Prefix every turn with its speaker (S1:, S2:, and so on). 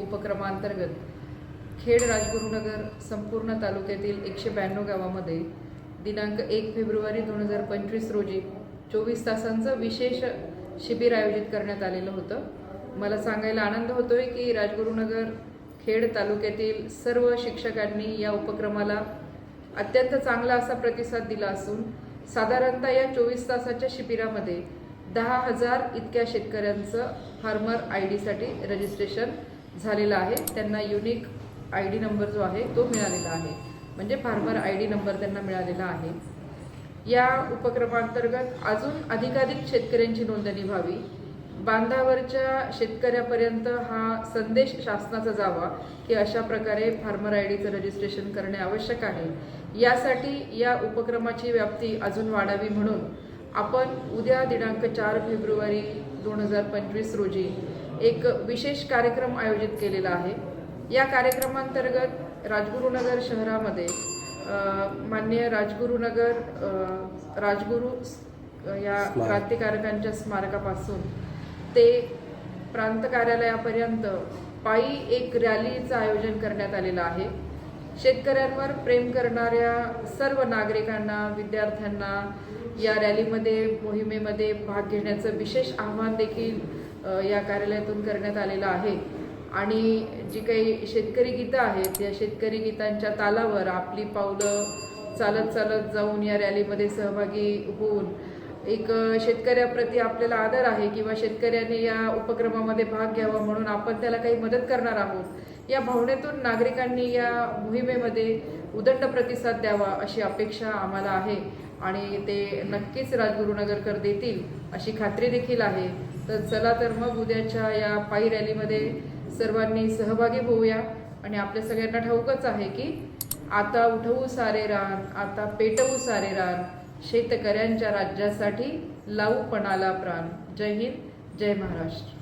S1: उपक्रमांतर्गत खेड राजगुरुनगर संपूर्ण तालुक्यातील एकशे ब्याण्णव गावामध्ये दिनांक एक फेब्रुवारी दोन हजार पंचवीस रोजी चोवीस तासांचं विशेष शिबिर आयोजित करण्यात आलेलं होतं. मला सांगायला आनंद होतोय की राजगुरुनगर खेड तालुक्यातील सर्व शिक्षकांनी या उपक्रमाला अत्यंत चांगला असा प्रतिसाद दिला असून साधारणतः या चोवीस तासाच्या शिबिरामध्ये दहा हजार इतक्या शेतकऱ्यांचं फार्मर आय डीसाठी रजिस्ट्रेशन झालेलं आहे. त्यांना युनिक आय डी नंबर जो आहे तो मिळालेला आहे. म्हणजे फार्मर आय डी नंबर त्यांना मिळालेला आहे. या उपक्रमांतर्गत अजून अधिकाधिक शेतकऱ्यांची नोंदणी व्हावी. बांधावरच्या शेतकऱ्यापर्यंत हा संदेश शासनाचा जावा की अशा प्रकारे फार्मर आय डीचं रजिस्ट्रेशन करणे आवश्यक आहे. यासाठी या उपक्रमाची व्याप्ती अजून वाढावी म्हणून आपण उद्या दिनांक चार फेब्रुवारी दोन हजार पंचवीस रोजी एक विशेष कार्यक्रम आयोजित केलेला आहे या कार्यक्रमांतर्गत राजगुरुनगर शहरामध्ये अ, माननीय राजगुरुनगर राजगुरू या. क्रांतिकारकांच्या स्मारकापासून ते प्रांत कार्यालयापर्यंत पायी एक रॅलीचं आयोजन करण्यात आलेलं आहे शेतकऱ्यांवर प्रेम करणाऱ्या सर्व नागरिकांना विद्यार्थ्यांना या रॅलीमध्ये मोहिमेमध्ये भाग घेण्याचं विशेष आव्हान देखील या कार्यालयातून करण्यात आलेलं आहे. आणि जी काही शेतकरी गीतं आहेत या शेतकरी गीतांच्या तालावर आपली पावलं चालत चालत जाऊन या रॅलीमध्ये सहभागी होऊन एक शेतकऱ्याप्रती आपल्याला आदर आहे किंवा शेतकऱ्याने या उपक्रमामध्ये भाग घ्यावा म्हणून आपण त्याला काही मदत करणार आहोत या भावनेतून नागरिकांनी या मोहिमेमध्ये उदंड प्रतिसाद द्यावा अशी अपेक्षा आम्हाला आहे आणि ते नक्कीच राजगुरुनगरकर देतील अशी खात्री देखील आहे. तर चला तर मग उद्याच्या या पायी रॅलीमध्ये सर्वांनी सहभागी होऊया. आणि आपल्या सगळ्यांना ठाऊकच आहे की आता उठवू सारे रान आता पेटवू सारे रान शेतकऱ्यांच्या राज्यासाठी लावू पणाला प्राण. जय हिंद जय महाराष्ट्र.